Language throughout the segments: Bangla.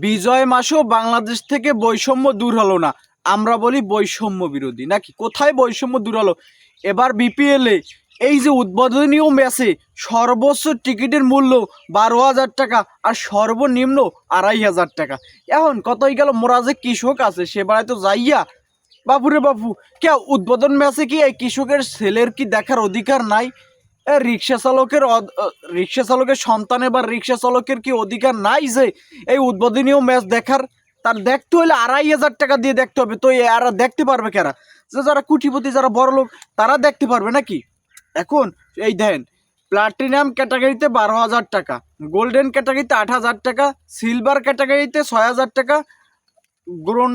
বিজয় মাসও বাংলাদেশ থেকে বৈষম্য দূর হলো না। আমরা বলি বৈষম্য বিরোধী। নাকি কোথায় বৈষম্য দূর হলো? এবার বিপিএলে এই যে উদ্বোধনীয় ম্যাচে সর্বোচ্চ টিকিটের মূল্য বারো হাজার টাকা আর সর্বনিম্ন আড়াই হাজার টাকা। এখন কতই গেল? মোরা যে কৃষক আছে সে বেড়ায় তো যাইয়া বাপুরে বাপু কে উদ্বোধন ম্যাচে কি এই কৃষকের ছেলের কি দেখার অধিকার নাই? রিক্সা চালকের রিক্সা চালকের সন্তানের বা রিক্সা চালকের কি অধিকার নাই যে এই উদ্বোধনীয় ম্যাচ দেখার? তার দেখতে হলে আড়াই হাজার টাকা দিয়ে দেখতে হবে। তো এরা দেখতে পারবে কারা? যে যারা কুটিপতি, যারা বড় লোক, তারা দেখতে পারবে নাকি? এখন এই দেন, প্লাটিনাম ক্যাটাগরিতে বারো হাজার টাকা, গোল্ডেন ক্যাটাগরিতে আট হাজার টাকা, সিলভার ক্যাটাগরিতে ছয় হাজার টাকা, গ্রোন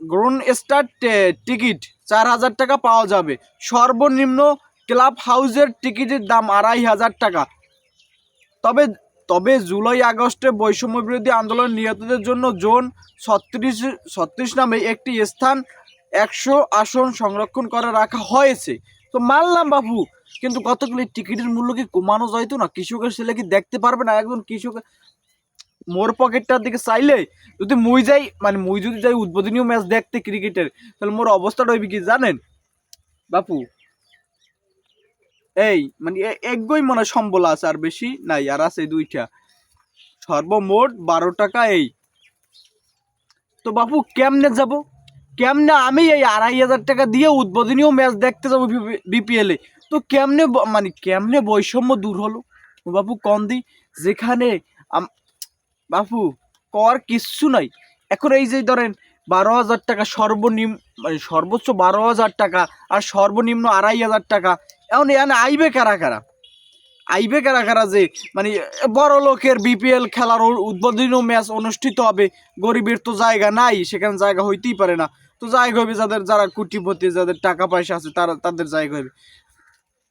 গ্রোন স্টার টিকিট চার হাজার টাকা পাওয়া যাবে। সর্বনিম্ন ক্লাব হাউসের টিকিটের দাম আড়াই হাজার টাকা। তবে তবে জুলাই আগস্টে বৈষম্য বিরোধী আন্দোলন নিহতদের জন্য জোন ছত্রিশ ছত্রিশ নামে একটি স্থান একশো আসন সংরক্ষণ করে রাখা হয়েছে। তো মানলাম বাবু কিন্তু কতগুলি টিকিটের মূল্য কি কমানো যাইতো না? কৃষকের ছেলে কি দেখতে পারবে না? একজন কৃষক মোর পকেটটার দিকে চাইলে যদি মুই যাই মানে মুই যদি যাই উদ্বোধনীয় ম্যাচ দেখতে ক্রিকেটের, তাহলে মোর অবস্থাটা হইবে কি জানেন? বাপু এই মানে এ- একগই মনে সম্বল আছে, আর বেশি নাই, আর আছে দুইটা। সর্বমোট বারো টাকা এই। তো বাপু, কেমনে যাব? কেমনে আমি এই আড়াই হাজার টাকা দিয়ে উদ্বোধনীয় ম্যাচ দেখতে যাব বিপিএল তো কেমনে মানে কেমনে বৈষম্য দূর হলো? বাপু, কন দি, যেখানে বাপু, কর কিচ্ছু নাই। এখন এই যে ধরেন, বারো হাজার টাকা সর্বনিম্ন মানে সর্বোচ্চ বারো হাজার টাকা, আর সর্বনিম্ন আড়াই হাজার টাকা এখন এখানে আইবে কারা কারা? আইবে কারা কারা যে মানে বড় লোকের বিপিএল খেলার উদ্বোধনীয় ম্যাচ অনুষ্ঠিত হবে, গরিবের তো জায়গা নাই, সেখানে জায়গা হইতেই পারে না। তো জায়গা হবে যাদের যারা কুটিপতি, যাদের টাকা পয়সা আছে, তারা, তাদের জায়গা হবে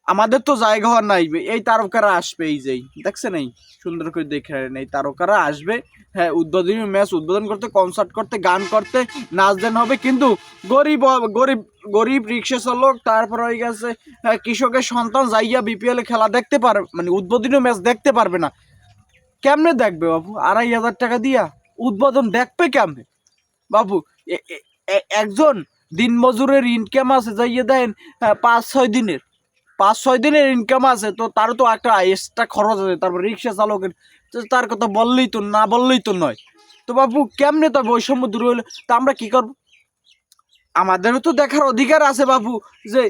আমাদের তো জায়গা হওয়ার নাই। এই তারকারা আসবে এই যেই দেখছেন এই? সুন্দর করে দেখে এই তারকারা আসবে। হ্যাঁ উদ্বোধনী ম্যাচ উদ্বোধন করতে কনসার্ট করতে গান করতে নাচ দেন হবে। কিন্তু গরিব গরিব গরিব রিক্সা চালক তারপর হয়ে গেছে হ্যাঁ, কৃষকের সন্তান যাইয়া বিপিএল খেলা দেখতে পারে মানে উদ্বোধনী ম্যাচ দেখতে পারবে না। কেমনে দেখবে বাবু? আড়াই হাজার টাকা দিয়া উদ্বোধন দেখবে কেমনে? বাবু একজন দিনমজুরের ইনকাম আছে যাইয়ে দেন আহ, পাঁচ ছয় দিনের। পাঁচ ছয় দিনের ইনকাম আছে, তো তার তো একটা এক্সট্রা খরচ আছে। তারপর রিক্সা চালকের তার কথা বললেই তো, না বললেই তো নয়। তো বাবু, কেমনে তার বৈষম্য দূর হলো তা আমরা কি করব? আমাদেরও তো দেখার অধিকার আছে বাবু, যে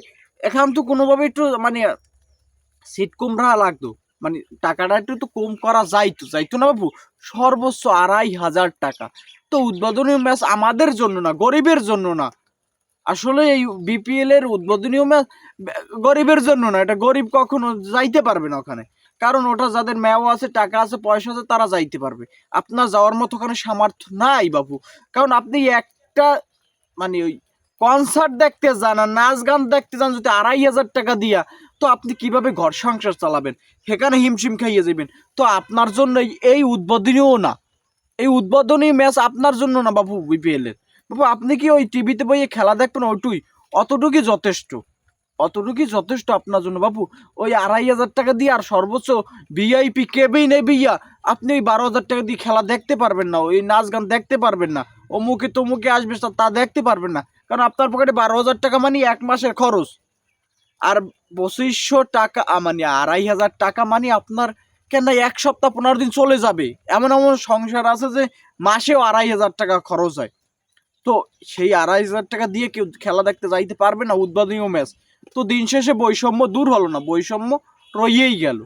এখন তো কোনোভাবে একটু মানে সিট কম রাখা লাগতো। মানে টাকাটা একটু তো কম করা যাইতো যাইতো না বাবু? সর্বোচ্চ আড়াই হাজার টাকা। তো উদ্বোধনী ম্যাচ আমাদের জন্য না, গরিবের জন্য না। আসলে এই বিপিএল এর উদ্বোধনীয় ম্যাচ গরিবের জন্য না, এটা গরিব কখনো যাইতে পারবে না ওখানে। কারণ ওটা যাদের মেও আছে, টাকা আছে, পয়সা আছে, তারা যাইতে পারবে। আপনার যাওয়ার মতো ওখানে সামর্থ্য নাই বাবু কারণ আপনি একটা মানে ওই কনসার্ট দেখতে যান আর নাচ গান দেখতে যান, যদি আড়াই হাজার টাকা দিয়া, তো আপনি কীভাবে ঘর সংসার চালাবেন? সেখানে হিমশিম খাইয়ে যাবেন তো আপনার জন্য এই- উদ্বোধনীও না। এই উদ্বোধনী ম্যাচ আপনার জন্য না বাবু বিপিএল এর। বাবু, আপনি কি ওই টিভিতে বইয়ে খেলা দেখবেন ওটুই অতটুকুই যথেষ্ট। অতটুকুই যথেষ্ট আপনার জন্য। বাবু, ওই আড়াই হাজার টাকা দিয়ে আর সর্বোচ্চ ভিআইপি কেবেই নেই বিয়া আপনি ওই বারো হাজার টাকা দিয়ে খেলা দেখতে পারবেন না, ওই নাচ গান দেখতে পারবেন না, অমুকে তমুকে আসবে তা দেখতে পারবেন না, কারণ আপনার পকেটে বারো হাজার টাকা মানে এক মাসের খরচ। আর পঁচিশশো টাকা মানে আড়াই হাজার টাকা মানে আপনার কেন এক সপ্তাহ পনেরো দিন চলে যাবে? এমন এমন সংসার আছে যে মাসেও আড়াই হাজার টাকা খরচ হয়। তো সেই আড়াই হাজার টাকা দিয়ে কেউ খেলা দেখতে যাইতে পারবে না, উদ্বোধনীয় ম্যাচ। তো দিন শেষে বৈষম্য দূর হলো না, বৈষম্য রয়েই গেল।